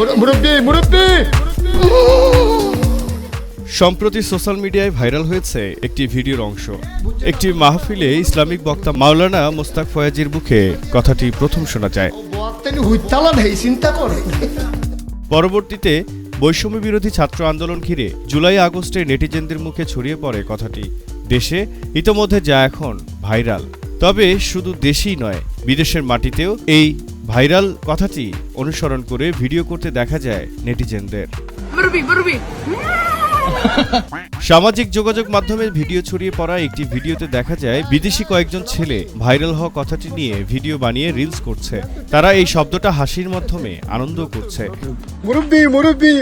মুর- মুরব্বি মুরব্বি! সম্প্রতি সোশ্যাল মিডিয়ায় ভাইরাল হয়েছে একটি ভিডিওর অংশ। একটি মাহফিলে ইসলামিক বক্তা মাওলানা মোস্তাক ফয়াজির মুখে কথাটি প্রথম শোনা যায়। পরবর্তীতে বৈষম্য বিরোধী ছাত্র আন্দোলন ঘিরে জুলাই আগস্টে নেটিজেনদের মুখে ছড়িয়ে পড়ে কথাটি। দেশে ইতোমধ্যে যা এখন ভাইরাল। তবে শুধু দেশেই নয় বিদেশের মাটিতেও এই ভাইরাল কথাটি অনুসরণ করে ভিডিও করতে দেখা যায় নেটিজেনদের. সামাজিক যোগাযোগ মাধ্যমে ভিডিও ছড়িয়ে পড়া একটি ভিডিওতে দেখা যায় বিদেশি কয়েকজন ছেলে ভাইরাল হওয়া কথাটি নিয়ে ভিডিও বানিয়ে রিলস করছে। তারা এই শব্দটা হাসির মাধ্যমে আনন্দ করছে। মুরব্বি মুরব্বি।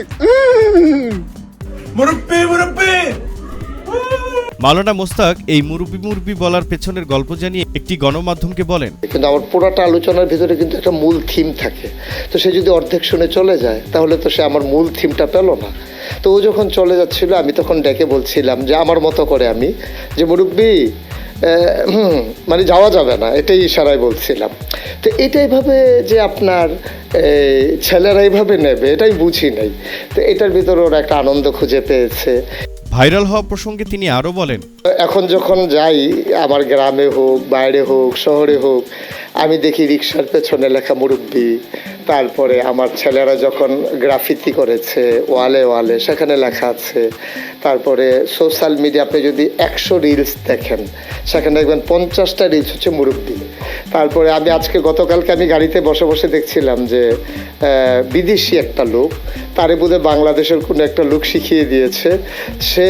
মাওলানা মোস্তাক এই মুরব্বি মুরব্বি বলার পেছনের গল্প জানিয়ে একটি গণমাধ্যমকে বলেন। কিন্তু আমার পুরাটা আলোচনার ভিতরে কিন্তু একটা মূল থিম থাকে। তো সে যদি অর্ধেক শুনে চলে যায়, তাহলে তো সে আমার মূল থিমটা পেল না। তো ও যখন চলে যাচ্ছিল, আমি তখন ডেকে বলছিলাম যে, আমার মতো করে আমি যে মুরব্বী মানে যাওয়া যাবে না। এটাই ইশারায় বলছিলাম। তো এটাই ভাবে যে আপনার ছেলেরা এইভাবে নেবে, এটাই বুঝি নাই। তো এটার ভিতরে ওরা একটা আনন্দ খুঁজে পেয়েছে। ভাইরাল হওয়া প্রসঙ্গে তিনি আরও বলেন, এখন যখন যাই, আমার গ্রামে হোক, বাইরে হোক, শহরে হোক, আমি দেখি রিক্সার পেছনে লেখা মুরব্বি। তারপরে আমার ছেলেরা যখন গ্রাফিতি করেছে, ওয়ালে ওয়ালে, সেখানে লেখা আছে। তারপরে সোশ্যাল মিডিয়া আপনি যদি একশো রিলস দেখেন, সেখানে দেখবেন পঞ্চাশটা রিলস হচ্ছে মুরব্বি। তারপরে আমি আজকে গতকালকে আমি গাড়িতে বসে বসে দেখছিলাম যে বিদেশি একটা লোক তারে বোধহয় বাংলাদেশের কোনো একটা লোক শিখিয়ে দিয়েছে। সে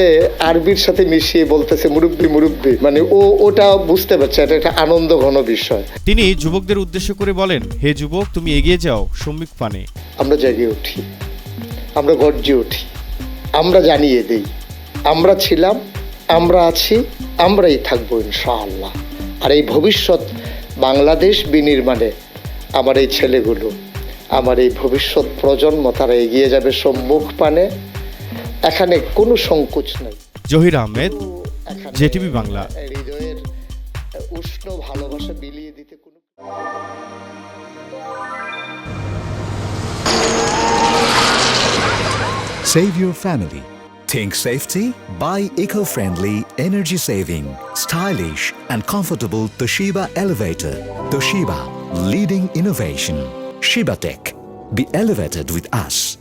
আরবির সাথে মিশিয়ে বলতেছে মুরব্বি মুরব্বি। মানে ও ওটা বুঝতে পারছে এটা একটা আনন্দ ঘন বিষয়। তিনি যুবকদের উদ্দেশ্য করে বলেন হে যুবক তুমি এগিয়ে যাও সম্মিক পানে আমরা জেগে উঠি। আমরা গর্জে উঠি। আমরা জানিয়ে দেই আমরা ছিলাম আমরা আছি আমরাই থাকব ইনশাআল্লাহ। আর এই ভবিষ্যৎ বাংলাদেশ বিনির্মাণে আমার এই ছেলেগুলো আমার এই ভবিষ্যৎ প্রজন্ম তারা এগিয়ে যাবে সম্মুখ পানে। এখানে কোনো সংকোচ নেই। জহির আহমেদ জেটিভি বাংলা। হৃদয়ের উষ্ণ ভালোবাসা বিলিয়ে দিতে কোনো Save your family. Think safety? Buy eco-friendly, energy-saving, stylish and comfortable Toshiba elevator. Toshiba, leading innovation. Shiba Tech. Be elevated with us.